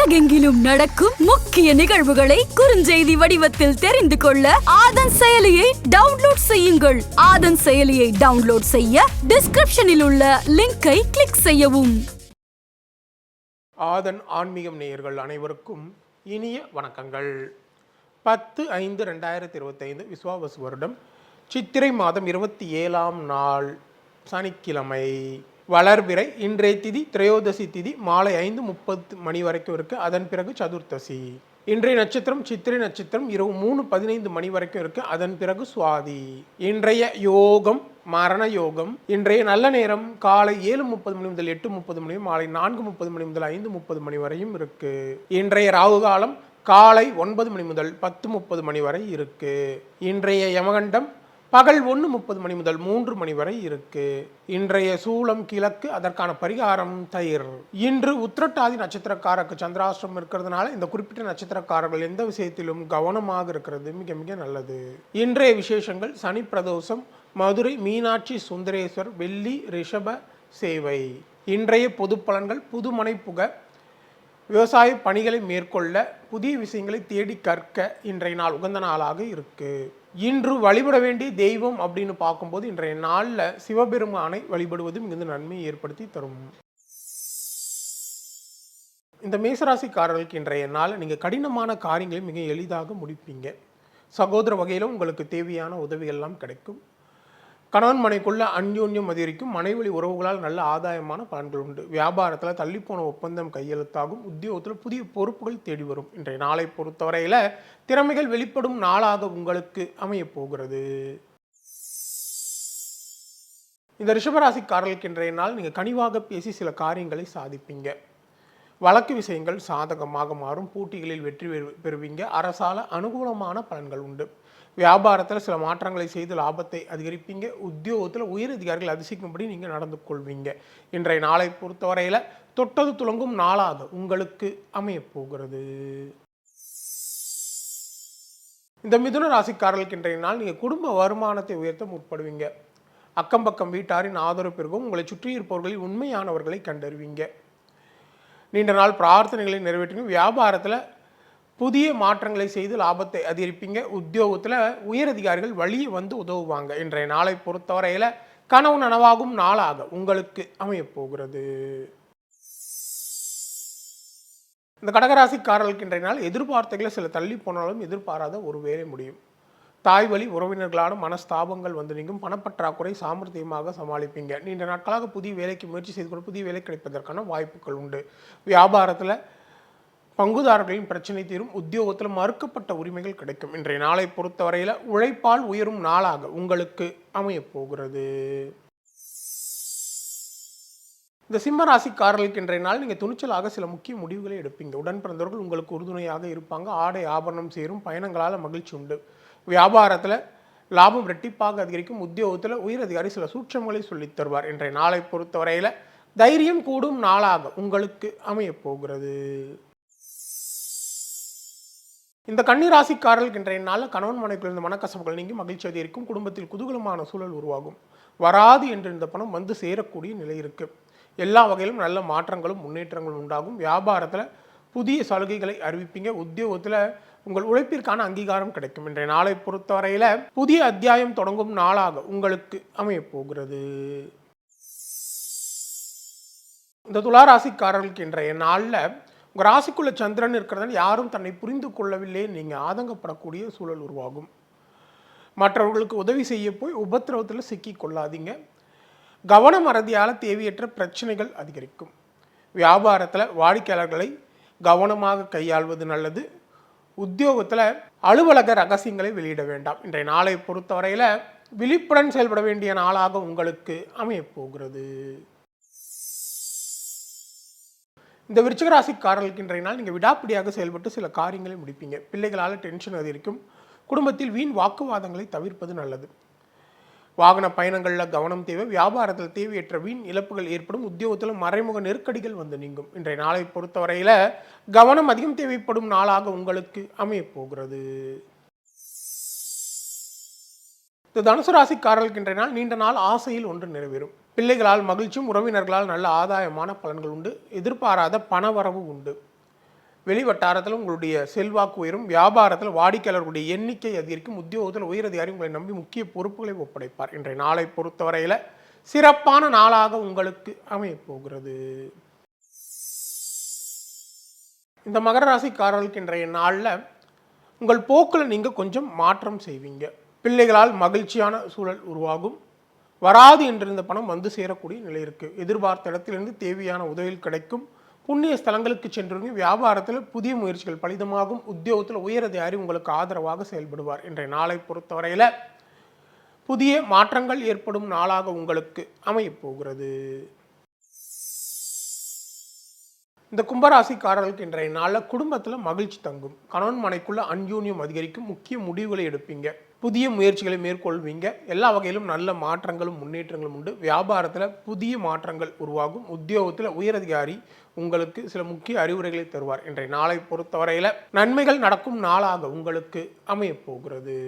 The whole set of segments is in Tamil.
உலகெங்கிலும் நடக்கும் முக்கிய நிகழ்வுகளை குறுஞ்செய்தி வடிவத்தில் தெரிந்து கொள்ள ஆதன் செயலியை டவுன்லோட் செய்யுங்கள். ஆதன் செயலியை டவுன்லோட் செய்ய டிஸ்கிரிப்ஷனில் உள்ள லிங்கை கிளிக் செய்யவும். ஆதன் ஆன்மீகம் நேயர்கள் அனைவருக்கும் இனிய வணக்கங்கள். பத்து ஐந்து ரெண்டாயிரத்தி இருபத்தைந்து விஸ்வாவசு வருடம் சித்திரை மாதம் இருபத்தி ஏழாம் நாள் சனிக்கிழமை. வளர்பிறை. இன்றைய திதி திரையோதசி திதி மாலை ஐந்து முப்பது மணி வரைக்கும் இருக்குது அதன் பிறகு சதுர்த்தசி. இன்றைய நட்சத்திரம் சித்திரை நட்சத்திரம் இரவு மூணு பதினைந்து மணி வரைக்கும் இருக்கு. அதன் பிறகு சுவாதி. இன்றைய யோகம் மரண யோகம். இன்றைய நல்ல நேரம் காலை ஏழு முப்பது மணி முதல் எட்டு முப்பது மணி மாலை நான்கு முப்பது மணி முதல் ஐந்து முப்பது மணி வரையும் இருக்கு. இன்றைய ராகு காலம் காலை ஒன்பது மணி முதல் பத்து முப்பது மணி வரை இருக்கு. இன்றைய யமகண்டம் பகல் ஒன்று முப்பது மணி முதல் மூன்று மணி வரை இருக்கு. இன்றைய சூளம் கிழக்கு அதற்கான பரிகாரம் தயிர். இன்று உத்திரட்டாதி நட்சத்திரக்காரருக்கு சந்திராஷ்டிரம் இருக்கிறதுனால இந்த குறிப்பிட்ட நட்சத்திரக்காரர்கள் எந்த விஷயத்திலும் கவனமாக இருக்கிறது மிக மிக நல்லது. இன்றைய விசேஷங்கள் சனி பிரதோஷம் மதுரை மீனாட்சி சுந்தரேஸ்வர் வெள்ளி ரிஷப சேவை. இன்றைய பொது பலன்கள் புதுமனை புக விவசாய பணிகளை மேற்கொள்ள புதிய விஷயங்களை தேடி கற்க இன்றைய நாள் உகந்த நாளாக இருக்குது இன்று வழிபட வேண்டிய தெய்வம் அப்படின்னு பார்க்கும்போது இன்றைய நாளில் சிவபெருமானை வழிபடுவது மிகுந்த நன்மையை ஏற்படுத்தி தரும். இந்த மேசராசிக்காரர்களுக்கு இன்றைய நாள் நீங்கள் கடினமான காரியங்களை மிக எளிதாக முடிப்பீங்க. சகோதர வகையிலும் உங்களுக்கு தேவையான உதவிகள்லாம் கிடைக்கும். கணவன் மனைக்குள்ள அந்யோன்யம் அதிகரிக்கும். மனைவழி உறவுகளால் நல்ல ஆதாயமான பலன்கள் உண்டு. வியாபாரத்தில் தள்ளிப்போன ஒப்பந்தம் கையெழுத்தாகும். உத்தியோகத்தில் புதிய பொறுப்புகள் தேடி வரும். இன்றைய நாளை பொறுத்தவரையில் திறமைகள் வெளிப்படும் நாளாக உங்களுக்கு அமையப் போகிறது. இந்த ரிஷபராசிக்காரர்களுக்கு இன்றைய நாள் நீங்கள் கனிவாக பேசி சில காரியங்களை சாதிப்பீங்க. வழக்கு விஷயங்கள் சாதகமாக மாறும். போட்டிகளில் வெற்றி பெறு- பெறுவீங்க. அரசால அனுகூலமான பலன்கள் உண்டு. வியாபாரத்தில் சில மாற்றங்களை செய்து லாபத்தை அதிகரிப்பீங்க. உத்தியோகத்தில் உயர் அதிகாரிகள் அதிசயிக்கும்படி நீங்கள் நடந்து கொள்வீங்க. இன்றைய நாளை பொறுத்தவரையில் தொட்டது துலங்கும் நாளாக உங்களுக்கு அமையப்போகிறது இந்த மிதுன ராசிக்காரர்களுக்கு இன்றைய நாள் நீங்கள் குடும்ப வருமானத்தை உயர்த்த முற்படுவீங்க. அக்கம் பக்கம் வீட்டாரின் ஆதரவு பெருகும். உங்களை சுற்றி இருப்பவர்களில் உண்மையானவர்களை கண்டறிவீங்க. நீண்ட நாள் பிரார்த்தனைகளை நிறைவேற்றினும் வியாபாரத்தில் புதிய மாற்றங்களை செய்து லாபத்தை அதிகரிப்பீங்க. உத்தியோகத்தில் உயரதிகாரிகள் வழியே வந்து உதவுவாங்க. இன்றைய நாளை பொறுத்தவரையில் கனவு நனவாகும் நாளாக உங்களுக்கு அமையப்போகிறது இந்த கடகராசிக்காரர்களுக்கு இன்றைய நாள் எதிர்பார்த்தைகளை சில தள்ளி போனாலும் எதிர்பாராத ஒரு வேலை முடியும். தாய் வழி உறவினர்களான மனஸ்தாபங்கள் வந்து நீங்கும். பணப்பற்றாக்குறை சாமர்த்தியமாக சமாளிப்பீங்க. நீண்ட நாட்களாக புதிய வேலைக்கு முயற்சி செய்து கொண்டு புதிய வேலை கிடைப்பதற்கான வாய்ப்புகள் உண்டு. வியாபாரத்தில் பங்குதாரர்களின் பிரச்சனை தீரும் உத்தியோகத்தில் மறுக்கப்பட்ட உரிமைகள் கிடைக்கும். இன்றைய நாளை பொறுத்தவரையில் உழைப்பால் உயரும் நாளாக உங்களுக்கு அமையப் போகிறது. இந்த சிம்ம ராசிக்காரர்களுக்கு இன்றைய நாள் நீங்கள் துணிச்சலாக சில முக்கிய முடிவுகளை எடுப்பீங்க. உடன் பிறந்தவர்கள் உங்களுக்கு உறுதுணையாக இருப்பாங்க. ஆடை ஆபரணம் சேரும் பயணங்களால் மகிழ்ச்சி உண்டு. வியாபாரத்தில் லாபம் ரெட்டிப்பாக அதிகரிக்கும். உத்தியோகத்தில் உயர் அதிகாரி சில சூட்சங்களை சொல்லித் தருவார். இன்றைய நாளை பொறுத்தவரையில் தைரியம் கூடும் நாளாக உங்களுக்கு அமையப் போகிறது. இந்த கன்னிராசிக்காரர்களுக்கு இன்றைய நாளில் கணவன் மனைக்குள் இருந்த மனக்கசப்புகள் நீங்கி மகிழ்ச்சி அதிகரிக்கும் குடும்பத்தில் குதூகலமான சூழல் உருவாகும். வராது என்று இந்த பணம் வந்து சேரக்கூடிய நிலை இருக்கு. எல்லா வகையிலும் நல்ல மாற்றங்களும் முன்னேற்றங்களும் உண்டாகும். வியாபாரத்தில் புதிய சலுகைகளை அறிவிப்பீங்க. உத்தியோகத்தில் உங்கள் உழைப்பிற்கான அங்கீகாரம் கிடைக்கும். இன்றைய நாளை பொறுத்தவரையில் புதிய அத்தியாயம் தொடங்கும் நாளாக உங்களுக்கு அமையப் போகிறது. இந்த துளாராசிக்காரர்களுக்கு இன்றைய நாளில் உங்கள் ராசிக்குள்ள சந்திரன் இருக்கிறதால யாரும் தன்னை புரிந்து கொள்ளவில்லை. நீங்கள் ஆதங்கப்படக்கூடிய சூழல் உருவாகும். மற்றவர்களுக்கு உதவி செய்ய போய் உபத்திரவத்தில் சிக்கி கொள்ளாதீங்க. கவனம் அறதியால் தேவையற்ற பிரச்சனைகள் அதிகரிக்கும். வியாபாரத்தில் வாடிக்கையாளர்களை கவனமாக கையாள்வது நல்லது. உத்தியோகத்தில் அலுவலக ரகசியங்களை வெளியிட வேண்டாம். இன்றைய நாளை பொறுத்தவரையில் விழிப்புடன் செயல்பட வேண்டிய நாளாக உங்களுக்கு அமையப்போகிறது இந்த விருச்சகராசிக்காரர்களுக்கு இன்றைய நாள் நீங்கள் விடாப்பிடியாக செயல்பட்டு சில காரியங்களை முடிப்பீங்க. பிள்ளைகளால் டென்ஷன் அதிகரிக்கும். குடும்பத்தில் வீண் வாக்குவாதங்களை தவிர்ப்பது நல்லது. வாகன பயணங்களில் கவனம் தேவை. வியாபாரத்தில் தேவையற்ற வீண் இழப்புகள் ஏற்படும். உத்தியோகத்தில் மறைமுக நெருக்கடிகள் வந்து நீங்கும். இன்றைய நாளை பொறுத்தவரையில் கவனம் அதிகம் தேவைப்படும் நாளாக உங்களுக்கு அமையப்போகிறது. இந்த தனுசு ராசிக்காரர்களுக்கு இன்றைய நாள் நீண்ட நாள் ஆசையில் ஒன்று நிறைவேறும். பிள்ளைகளால் மகிழ்ச்சியும் உறவினர்களால் நல்ல ஆதாயமான பலன்கள் உண்டு. எதிர்பாராத பணவரவு உண்டு. வெளி வட்டாரத்தில் உங்களுடைய செல்வாக்கு உயரும். வியாபாரத்தில் வாடிக்கையாளர்களுடைய எண்ணிக்கை அதிகரிக்கும். உத்தியோகத்தில் உயரதிகாரி உங்களை நம்பி முக்கிய பொறுப்புகளை ஒப்படைப்பார். இன்றைய நாளை பொறுத்தவரையில் சிறப்பான நாளாக உங்களுக்கு அமையப்போகிறது இந்த மகர ராசிக்காரர்களுக்கு இன்றைய நாளில் உங்கள் போக்கில் நீங்கள் கொஞ்சம் மாற்றம் செய்வீங்க. பிள்ளைகளால் மகிழ்ச்சியான சூழல் உருவாகும். வராது என்றிருந்த பணம் வந்து சேரக்கூடிய நிலை இருக்குது எதிர்பார்த்த இடத்திலிருந்து தேவையான உதவிகள் கிடைக்கும். புண்ணிய ஸ்தலங்களுக்கு சென்றவங்க வியாபாரத்தில் புதிய முயற்சிகள் பலிதமாகும். உத்தியோகத்தில் உயரதிகாரி உங்களுக்கு ஆதரவாக செயல்படுவார். இன்றைய நாளை பொறுத்தவரையில் புதிய மாற்றங்கள் ஏற்படும் நாளாக உங்களுக்கு அமையப்போகிறது இந்த கும்பராசிக்காரர்களுக்கு இன்றைய நாளில் குடும்பத்தில் மகிழ்ச்சி தங்கும். கணவன் மனைக்குள்ள அன்யூன்யம் அதிகரிக்கும். முக்கிய முடிவுகளை எடுப்பீங்க. புதிய முயற்சிகளை மேற்கொள்வீங்க. எல்லா வகையிலும் நல்ல மாற்றங்களும் முன்னேற்றங்களும் உண்டு. வியாபாரத்தில் புதிய மாற்றங்கள் உருவாகும். உத்தியோகத்தில் உயரதிகாரி உங்களுக்கு சில முக்கிய அறிவுரைகளை தருவார். இன்றைய நாளை பொறுத்தவரையில் நன்மைகள் நடக்கும் நாளாக உங்களுக்கு அமையப்போகிறது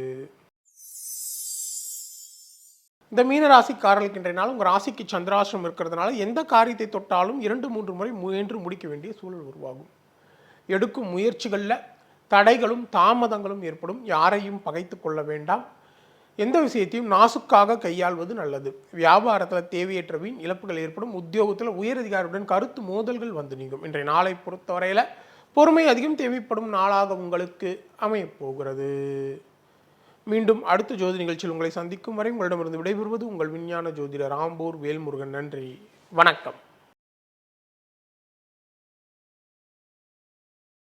இந்த மீன ராசிக்காரர்களுக்கு இன்றைய நாள் உங்கள் ராசிக்கு சந்திராசிரம் இருக்கிறதுனால எந்த காரியத்தை தொட்டாலும் இரண்டு மூன்று முறை முயன்று முடிக்க வேண்டிய சூழல் உருவாகும். எடுக்கும் முயற்சிகளில் தடைகளும் தாமதங்களும் ஏற்படும். யாரையும் பகைத்து கொள்ள வேண்டாம். எந்த விஷயத்தையும் நாசுக்காக கையாள்வது நல்லது. வியாபாரத்தில் தேவையற்ற வீண் இழப்புகள் ஏற்படும். உத்தியோகத்தில் உயரதிகாரியுடன் கருத்து மோதல்கள் வந்து நீங்கும். இன்றைய நாளை பொறுத்தவரையில் பொறுமை அதிகம் தேவைப்படும் நாளாக உங்களுக்கு அமையப்போகிறது மீண்டும் அடுத்த ஜோதி நிகழ்ச்சியில் உங்களை சந்திக்கும் வரை உங்களிடமிருந்து விடைபெறுவது உங்கள் விஞ்ஞான ஜோதிடர் ராம்பூர் வேல்முருகன். நன்றி. வணக்கம்.